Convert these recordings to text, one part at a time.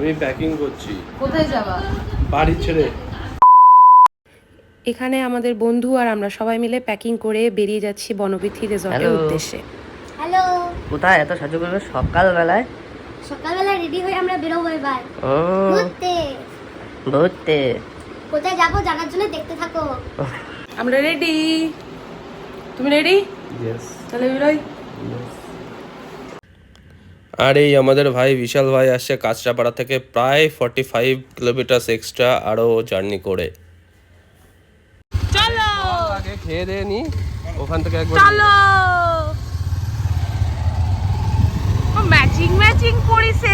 আমি প্যাকিং করছি। কোথায় যাবা? বাড়ি ছেড়ে। এখানে আমাদের বন্ধু আর আমরা সবাই মিলে প্যাকিং করে বেরিয়ে যাচ্ছি বনবিথি রিসর্টের উদ্দেশ্যে। হ্যালো কোথায়? এত সাজু করবে সকালবেলায়? সকালবেলা রেডি হয়ে আমরা বেরোবো এবার। ও। ঘুরতে। ঘুরতে। কোথায় যাব জানার জন্য দেখতে থাকো। আমরা রেডি তুমি রেডি ইয়েস তাহলে বেরোই আর এই আমাদের ভাই বিশাল ভাই আসছে কাঁচরাপাড়া থেকে প্রায় ফর্টি ফাইভ কিলোমিটার এক্সট্রা আরও জার্নি করে চলো আগে খেয়ে দিয়ে নি ওখান থেকে একবার চলো मैचिंग मैचिंग पूरी से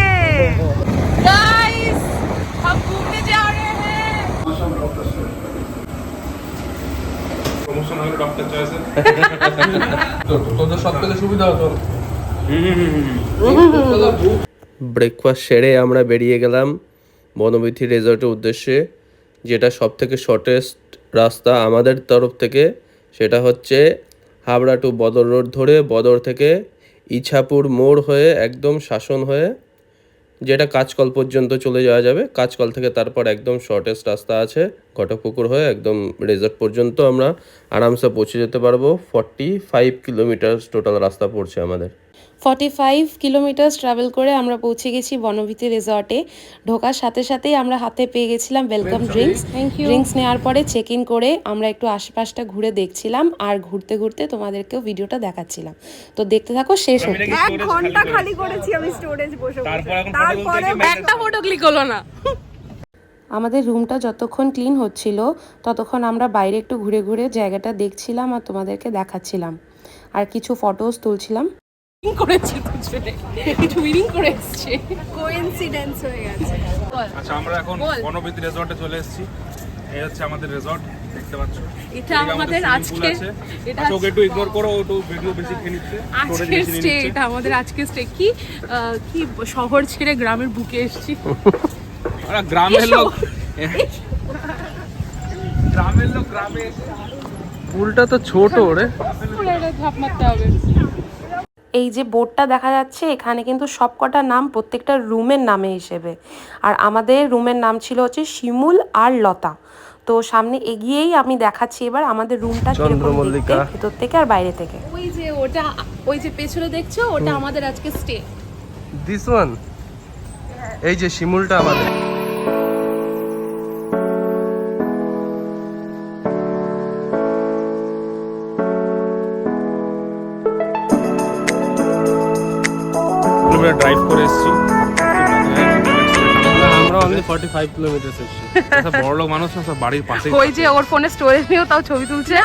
गाइस हम घूमने जा रहे हैं প্রমোশন হলে ডক্টর চয়েসে তোদের সব থেকে সুবিধা হতো ব্রেকফাস্ট সেরে আমরা বেরিয়ে গেলাম বনবিথি রেজর্টের উদ্দেশ্যে, যেটা সব থেকে শর্টেস্ট রাস্তা আমাদের তরফ থেকে। সেটা হচ্ছে হাবড়া টু বদর রোড ধরে বদর থেকে ইছাপুর মোড় হয়ে একদম শাসন হয়ে, যেটা কাজকল পর্যন্ত চলে যাওয়া যাবে। কাজকল থেকে তারপর একদম শর্টেস্ট রাস্তা আছে, ঘটকপুকুর হয়ে একদম রেজর্ট পর্যন্ত আমরা আরামসে পৌঁছে যেতে পারব। ফর্টি ফাইভ কিলোমিটার টোটাল রাস্তা পড়ছে আমাদের। ফর্টি ফাইভ কিলোমিটার্স ট্রাভেল করে আমরা পৌঁছে গেছি বনভীতি রিসর্টে ঢোকার সাথে সাথেই আমরা হাতে পেয়ে গেছিলাম ওয়েলকাম ড্রিঙ্কস ড্রিঙ্কস নেওয়ার পরে চেক ইন করে আমরা একটু আশেপাশটা ঘুরে দেখছিলাম আর ঘুরতে ঘুরতে তোমাদেরকেও ভিডিওটা দেখাচ্ছিলাম। তো দেখতে থাকো শেষ অবধি। এক ঘণ্টা খালি করেছি আমি স্টোরেজ বসে তারপরে একটা ফটো ক্লিক হলো না। আমাদের রুমটা যতক্ষণ ক্লিন হচ্ছিল ততক্ষণ আমরা বাইরে একটু ঘুরে ঘুরে জায়গাটা দেখছিলাম আর তোমাদেরকে দেখাচ্ছিলাম। আর কিছু ফটোস তুলছিলাম। কোইন্সিডেন্স হয়ে গেছে। আচ্ছা আমরা এখন বনবিধি রেজর্টে চলে এসেছি। এই হচ্ছে আমাদের রেজর্ট দেখতে পাচ্ছ। এটা এদিকে আমাদের swimming আজকে আছে। এটা আচ্ছা, ওকে একটু ইগনোর করো ও একটু ভিডিও বেশি খেয়ে নিচ্ছে। storage আজকের বেশি নিয়ে স্টে নিচ্ছে। এটা আমাদের আজকের স্টে কি আহ, কি শহর ছেড়ে গ্রামের বুকে এসেছি? আরে গ্রামের লোক গ্রামের লোক গ্রামে এসে পুলটা তো ছোট রে। পুরো ধাপ মারতে হবে। এই যে বোর্ডটা দেখা যাচ্ছে এখানে কিন্তু সবকটা নাম প্রত্যেকটা রুমের নামে হিসেবে। আর আমাদের রুমের নাম ছিল হচ্ছে শিমুল আর লতা। তো সামনে এগিয়েই আমি দেখাচ্ছি এবার আমাদের রুমটা চন্দ্রমল্লিকা। ভেতর থেকে আর বাইরে থেকে। ওই যে ওটা ওই যে পেছনে দেখছ? ওটা আমাদের আজকে স্টে দিস ওয়ান এই যে শিমুলটা আমাদের। কিলোমিটার ড্রাইভ করে এসেছি। আমরা অনলি কিলোমিটার এসেছি। আচ্ছা বড় লোক মানুষ না সব বাড়ির পাশে ওই যে ওর ফোনে স্টোরেজ নিয়েও তাও ছবি তুলছে।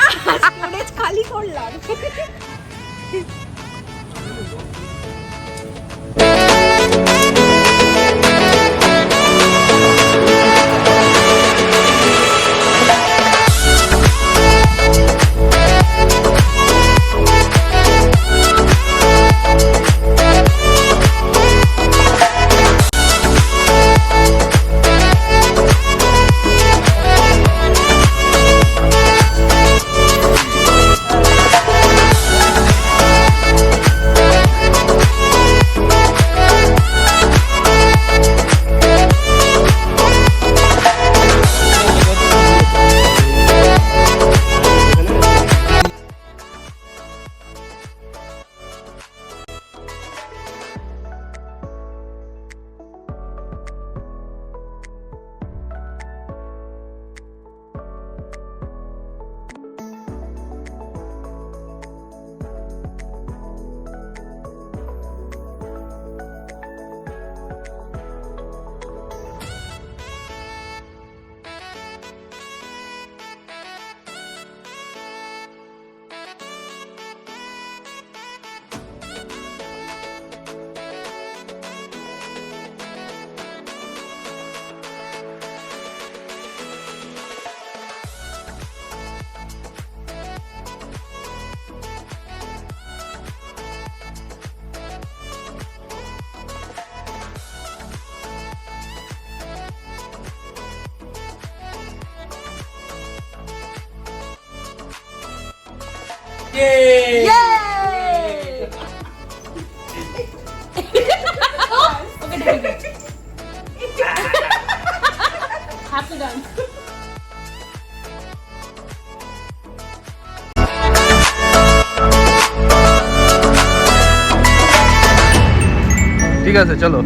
예! 예! 가쁘단. ঠিক আছে চলো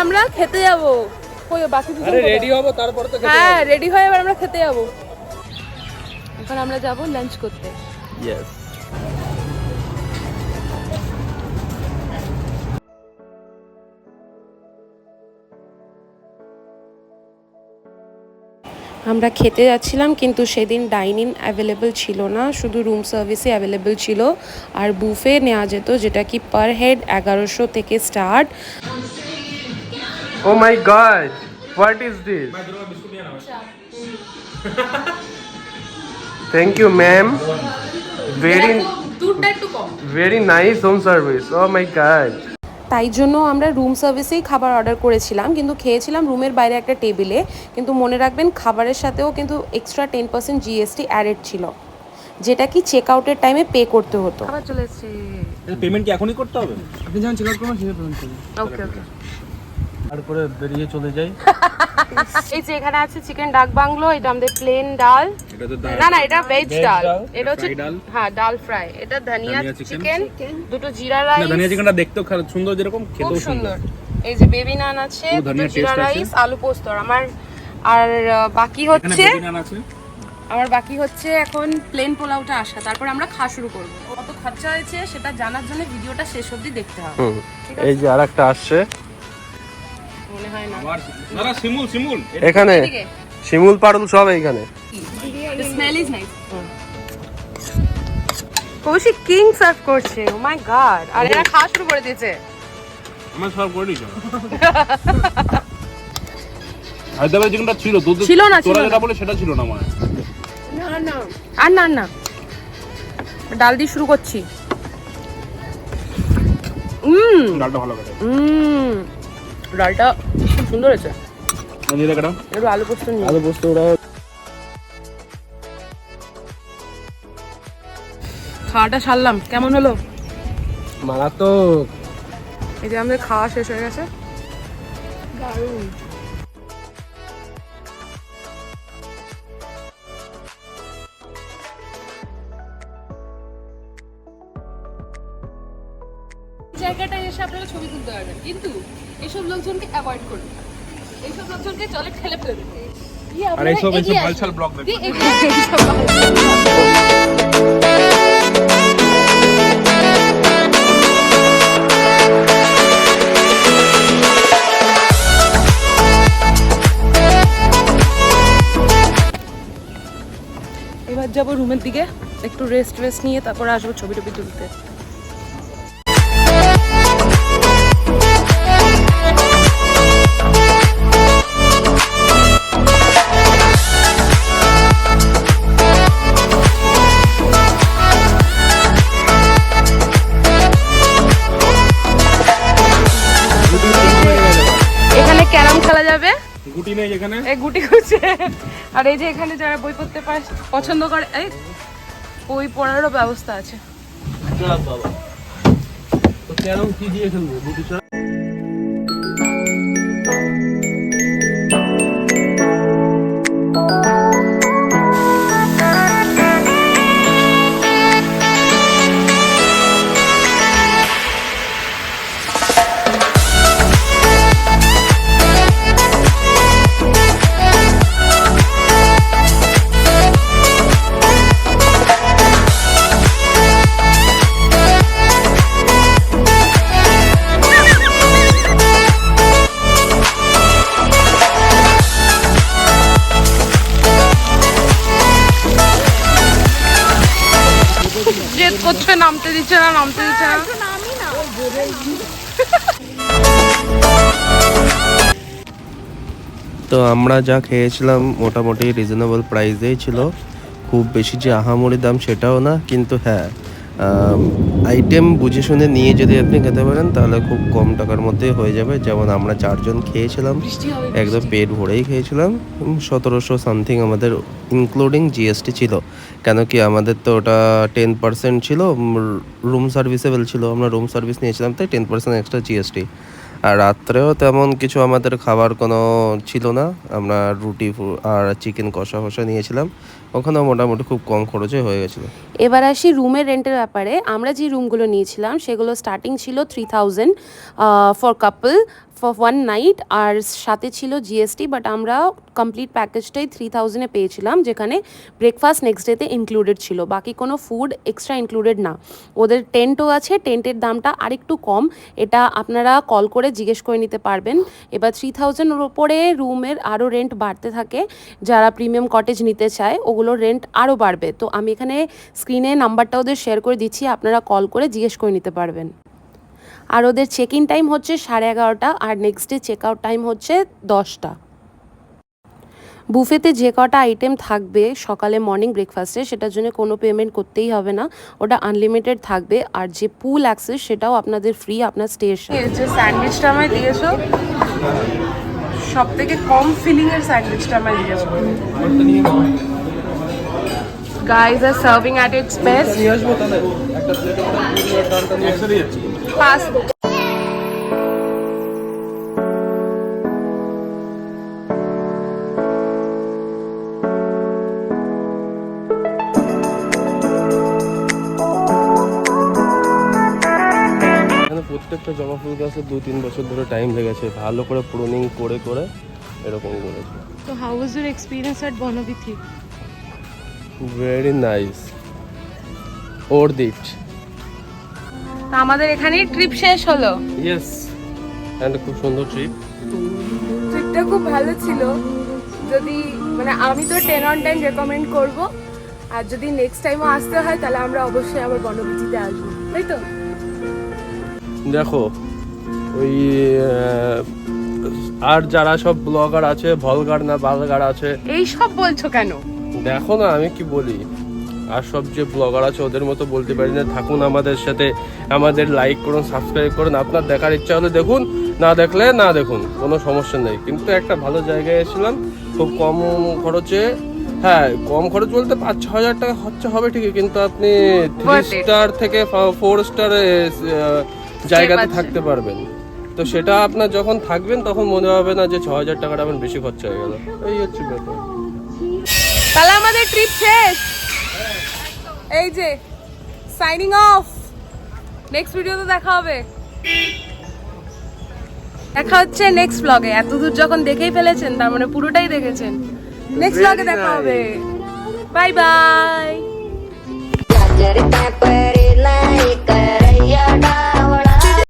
আমরা খেতে যাব। কই বাকি দুজন কোথায়? রেডি হব তারপর তো হ্যাঁ রেডি হয়ে এবার আমরা খেতে যাব। এখন আমরা যাব লাঞ্চ করতে। ইয়েস আমরা খেতে যাচ্ছিলাম কিন্তু সেদিন ডাইনিং অ্যাভেলেবেল ছিল না। শুধু রুম সার্ভিসই অ্যাভেলেবেল ছিল। আর বুফে নেওয়া যেত যেটা কি পার হেড এগারোশো থেকে start oh my god what is this thank you ma'am very দুধটা একটু কম। Very nice home service oh my god তাই জন্য আমরা রুম সার্ভিসেই খাবার অর্ডার করেছিলাম কিন্তু খেয়েছিলাম রুমের বাইরে একটা টেবিলে কিন্তু মনে রাখবেন খাবারের সাথেও কিন্তু extra ten percent GST added ছিল যেটা কি চেক আউটের টাইমে পে করতে হতো। চলে এসেছে। পেমেন্ট কি এখনই করতে হবে? আপনি যখন চেক আউট করবেন সেভাবে পেমেন্ট করবেন ওকে ওকে তারপরে বেরিয়ে চলে যাই। এই যে এখানে আছে চিকেন ডাক বাংলো এটা আমাদের প্লেন ডাল। না না এটা ভেজ ডাল। এটা হচ্ছে হ্যাঁ ডাল ফ্রাই এটা ধনিয়া চিকেন দুটো জিরা রাইস ধনিয়া চিকেনটা দেখতেও সুন্দর যেরকম খেতেও সুন্দর। এই যে বেবি নান আছে দুটো জিরা রাইস আলু পোস্ত। আমার আর বাকি হচ্ছে আমার বাকি হচ্ছে এখন প্লেন পোলাওটা আসা। তারপর আমরা খাওয়া শুরু করব। কত খরচা হয়েছে সেটা জানার জন্য ভিডিওটা শেষ অবধি দেখতে হবে। এই যে আরেকটা আসছে। এখানে? শিমুল পারুল সব এইখানে। Smell কৌশিক কিং সার্ভ করছে। ও মাই গড আর এরা খাওয়া শুরু করে দিয়েছে। আমার সব করে দিয়েছ হায়দ্রাবাদ চিকেনটা ছিল দুধ ছিল না, ছিল না। যেটা বলে সেটা ছিল না মানে আর না। আর না ডাল দিয়ে শুরু করছি। হুম ডালটা ভালো করে। হুম ডালটা খুব সুন্দর হয়েছে। একটু আলু পোস্ত আলু পোস্ত ওরা খাওয়াটা সারলাম। কেমন হলো? মারাত্মক। এই যে আমাদের খাওয়া শেষ হয়ে গেছে। দারুণ। এইসব লোকজনকে অ্যাভয়েড করুন। এইসব লোকজনকে জলে ফেলে ফেলে দেবে দিয়ে আর এইসব এইসব এগিয়ে ব্লগ দেখো দিয়ে এগিয়ে আসুন, এইসব বালছাল। এবার যাব রুমের দিকে। একটু রেস্ট রেস্ট নিয়ে তারপর আসব ছবি টবি তুলতে। আর এই যে এখানে যারা বই পড়তে পছন্দ করে, এই বই পড়ারও ব্যবস্থা আছে। বাবা। তো কেন কি দিয়ে খেলব? তো আমরা যা খেয়েছিলাম মোটামুটি রিজনেবল প্রাইসেই ছিল। খুব বেশি যে আহামরি দাম সেটাও না কিন্তু হ্যাঁ আইটেম বুঝে শুনে নিয়ে যদি আপনি খেতে পারেন তাহলে খুব কম টাকার মধ্যে হয়ে যাবে। যেমন আমরা চারজন খেয়েছিলাম একদম পেট ভরেই খেয়েছিলাম। সতেরোশো সামথিং আমাদের ইনক্লুডিং জিএসটি ছিল। কেন কি আমাদের তো ওটা টেন পার্সেন্ট ছিল রুম সার্ভিসেবল ছিল আমরা রুম সার্ভিস নিয়েছিলাম তাই টেন পার্সেন্ট এক্সট্রা জিএসটি আর রাত্রেও তেমন কিছু আমাদের খাবার কোনো ছিল না। আমরা রুটি আর চিকেন কষা ফসা নিয়েছিলাম। ওখানেও মোটামুটি খুব কম খরচে হয়ে গেছিল। এবার আসি রুমের রেন্টের ব্যাপারে। আমরা যে রুমগুলো নিয়েছিলাম, সেগুলো স্টার্টিং ছিল three thousand for couple for one night আর সাথে ছিল জিএসটি বাট আমরা কমপ্লিট প্যাকেজটাই থ্রি থাউজেন্ডে পেয়েছিলাম, যেখানে ব্রেকফাস্ট নেক্সট ডেতে ইনক্লুডেড ছিল। বাকি কোনো ফুড এক্সট্রা ইনক্লুডেড না। ওদের টেন্টও আছে টেন্টের দামটা আরেকটু কম। এটা আপনারা কল করে জিজ্ঞেস করে নিতে পারবেন। এবার থ্রি থাউজেন্ডের ওপরে রুমের আরও রেন্ট বাড়তে থাকে। যারা প্রিমিয়াম কটেজ নিতে চায়, ওগুলোর রেন্ট আরও বাড়বে। তো আমি এখানে স্ক্রিনে নাম্বারটা ওদের শেয়ার করে দিচ্ছি, আপনারা কল করে জিজ্ঞেস করে নিতে পারবেন। আর ওদের চেক ইন টাইম হচ্ছে সাড়ে এগারোটা আর next day check out time হচ্ছে দশটা। বুফেতে যে কটা আইটেম থাকবে সকালে মর্নিং ব্রেকফাস্টে সেটার জন্য কোনো পেমেন্ট করতেই হবে না। ওটা আনলিমিটেড থাকবে আর যে পুল অ্যাক্সেস সেটাও আপনাদের ফ্রি আপনার স্টেশন যে স্যান্ডউইচটা আমায় দিয়েছ সব থেকে কম ফিলিং এর স্যান্ডউইচটা আমায় দিয়েছ। গাইজ আর সার্ভিং অ্যাট ইটস বেস্ট পাস প্রত্যেকটা জবা ফুল গাছে দু তিন বছর ধরে টাইম লেগেছে। ভালো করে প্রুনিং করে করে এরকম করেছে। So how was your experience at Bonavithi? Very nice ওর দিট আমাদের এখানেই ট্রিপ শেষ হলো। ইয়েস অ্যান্ড খুব সুন্দর ট্রিপ ট্রিপটা খুব ভালো ছিল। যদি মানে আমি তো টেন অন টেন রেকমেন্ড করব। আর যদি নেক্সট টাইমও আসতে হয় তাহলে আমরা অবশ্যই আবার বনবিচিতে আসব। তাই তো? দেখো ওই আর যারা সব ব্লগার আছে ভলগার না বালগার আছে এই সব বলছো কেন? দেখো না আমি কি বলি। আর সব যে ব্লগার আছে ওদের মতো বলতে পারি না। থাকুন আমাদের সাথে আমাদের লাইক করুন সাবস্ক্রাইব করুন আপনার দেখার ইচ্ছা হলে দেখুন না দেখলে না দেখুন কোনো সমস্যা নেই। কিন্তু একটা ভালো জায়গায় এসেছিলাম খুব কম খরচে হ্যাঁ কম খরচ বলতে পাঁচ ছ হাজার টাকা খরচা হবে ঠিকই কিন্তু আপনি থ্রি স্টার থেকে ফোর স্টার জায়গাতে থাকতে পারবেন। তো সেটা আপনার যখন থাকবেন তখন মনে হবে না যে ছ হাজার টাকাটা আমার বেশি খরচা হয়ে গেল। এই হচ্ছে ব্যাপার। তাহলে আমাদের ট্রিপ শেষ। এই যে সাইনিং অফ নেক্সট ভিডিওতে দেখা হবে. দেখা হচ্ছে নেক্সট ব্লগে এত দূর যখন দেখেই ফেলেছেন তার মানে পুরোটাই দেখেছেন। নেক্সট ব্লগে দেখা হবে। Bye bye